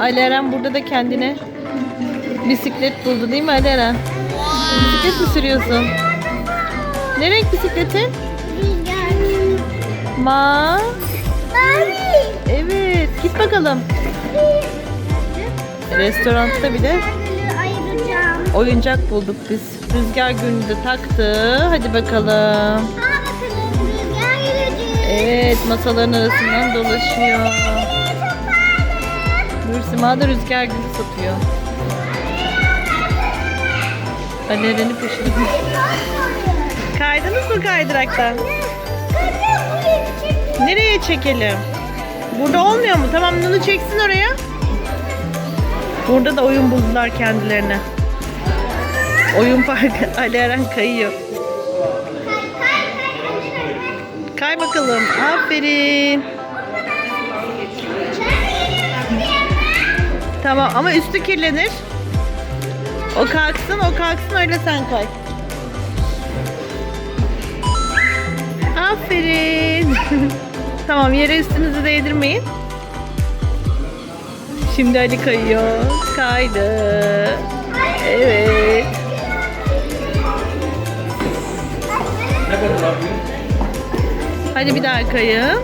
Ali Eren burada da kendine bisiklet buldu değil mi Ali Eren? Bisiklet mi sürüyorsun? Ne renk bisikletin? Ma. Evet. Git bakalım. Restoranda bir de oyuncak bulduk biz. Rüzgar günü de taktı. Hadi bakalım. Evet masaların arasından dolaşıyor. Nursima da rüzgar gülü satıyor. Ali Eren'i peşine Kaydınız mı kaydıraktan? Nereye çekelim? Burada olmuyor mu? Tamam Nunu çeksin oraya. Burada da oyun buldular kendilerine. Oyun parkı. Ali Eren kayıyor. Kay bakalım. Aferin. Tamam ama üstü kirlenir. O kalksın, o kalksın öyle sen kay. Aferin. tamam yere üstünüzü değdirmeyin. Şimdi Ali kayıyor. Kaydı. Evet. Hadi bir daha kayın.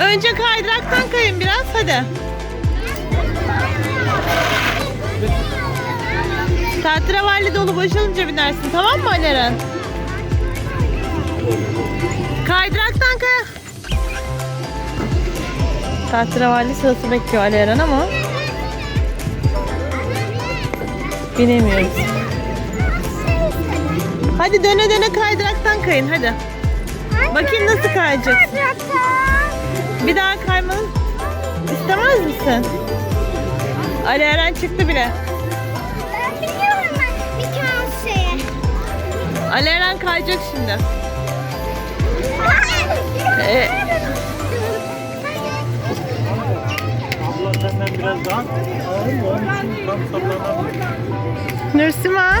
Önce kaydıraktan kayın biraz hadi. Tahterevalli dolu boşalınca binersin tamam mı Ali Eren? Kaydıraktan kay. Tahterevalli sırası bekliyor Ali Eren ama binemiyoruz. Hadi döne döne kaydıraktan kayın hadi. Bakayım nasıl kayacaksın. Bir daha kaymanı istemez misin? Ali Eren çıktı bile. Ali Eren kayacak şimdi. Ee, Abla senden biraz. Nursima.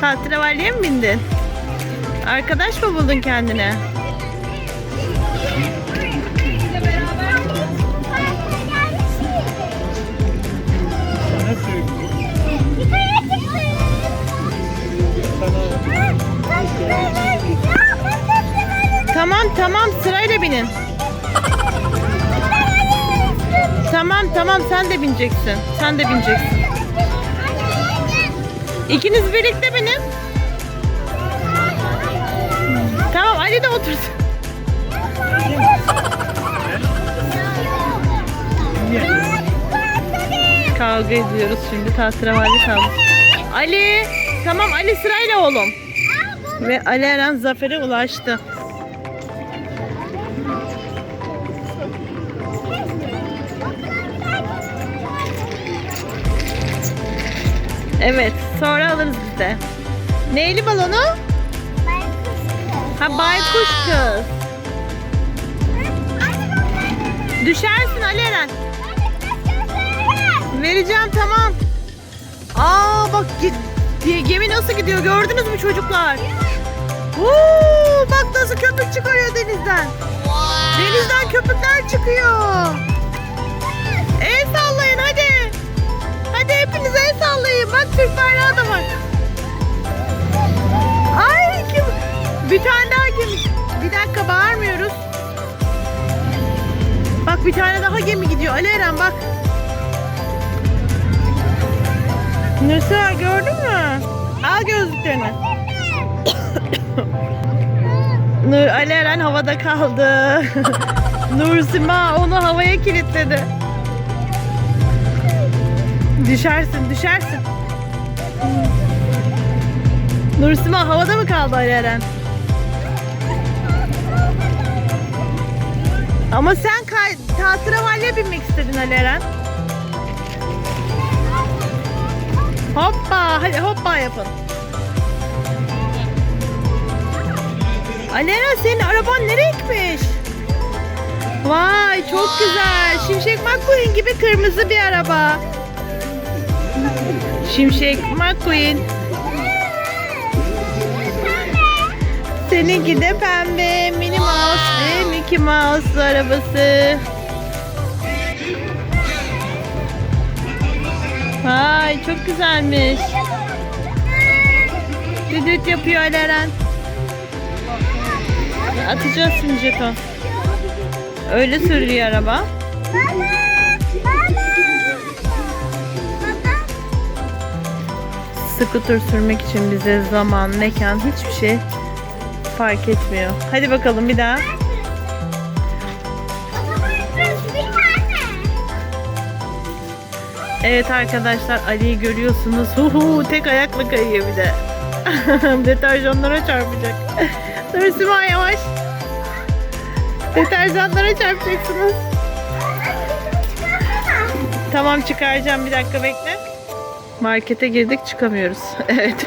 Tahterevalliye mi bindin? Arkadaş mı buldun kendine? Tamam tamam sırayla binin. Tamam tamam sen de bineceksin. Sen de bineceksin. İkiniz birlikte binin. Tamam Ali de otursun. Kavga ediyoruz şimdi tahterevalli kavga. Ali tamam Ali sırayla oğlum. Ve Ali Eren zafere ulaştı. Evet sonra alırız biz de. Neyli balonu? Ha baykuş kız. Düşersin Ali Eren. Vereceğim tamam. Aa bak gemi nasıl gidiyor gördünüz mü çocuklar? Woo, bak nasıl köpük çıkarıyor denizden. Denizden köpükler çıkıyor. El Bir tane daha gemi. Bir dakika bağırmıyoruz. Bak bir tane daha gemi gidiyor. Ali Eren bak. Nursa gördün mü? Al gözlüklerini. Nur Ali Eren havada kaldı. Nursima onu havaya kilitledi. Düşersin, düşersin. Nursima havada mı kaldı Ali Eren? Ama sen kay binmek istedin Ali Eren. Hoppa hadi hoppa yapın. Alena senin araban nereye gitmiş? Vay çok güzel. Şimşek McQueen gibi kırmızı bir araba. Şimşek McQueen. Seninki de pembe Minnie Mouse ve Mickey Mouse arabası. Vay çok güzelmiş. Düdüt yapıyor Aleren. Atacağız şimdi jeton. Öyle sürüyor araba. Baba. Sürmek için bize zaman, mekan hiçbir şey fark etmiyor. Hadi bakalım bir daha. Evet arkadaşlar Ali'yi görüyorsunuz. Huhu tek ayakla kayıyor bir de. Deterjanlara çarpacak. Dur Sima yavaş. Deterjanlara çarpacaksınız. Tamam çıkaracağım bir dakika bekle. Markete girdik çıkamıyoruz. Evet.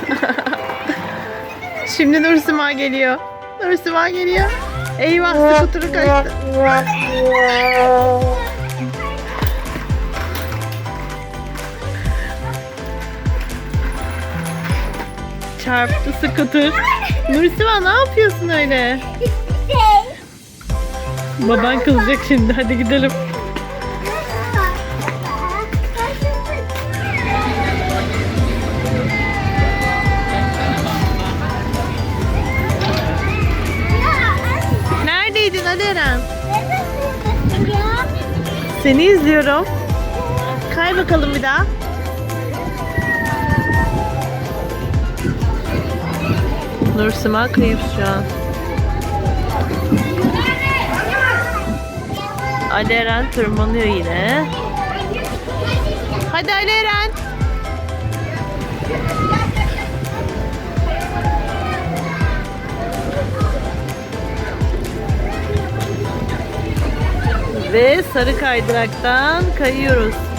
Şimdi Nursima geliyor. Nursima geliyor. Eyvah scooter'ı kaçtı. Çarptı scooter. Nursima ne yapıyorsun öyle? Hiçbir şey. Baban kızacak şimdi hadi gidelim. Neredeydin Ali Eren? Seni izliyorum. Kay bakalım bir daha. Nursima kayıp şu an. Ali Eren tırmanıyor yine. Hadi Ali Eren. Ve sarı kaydıraktan kayıyoruz.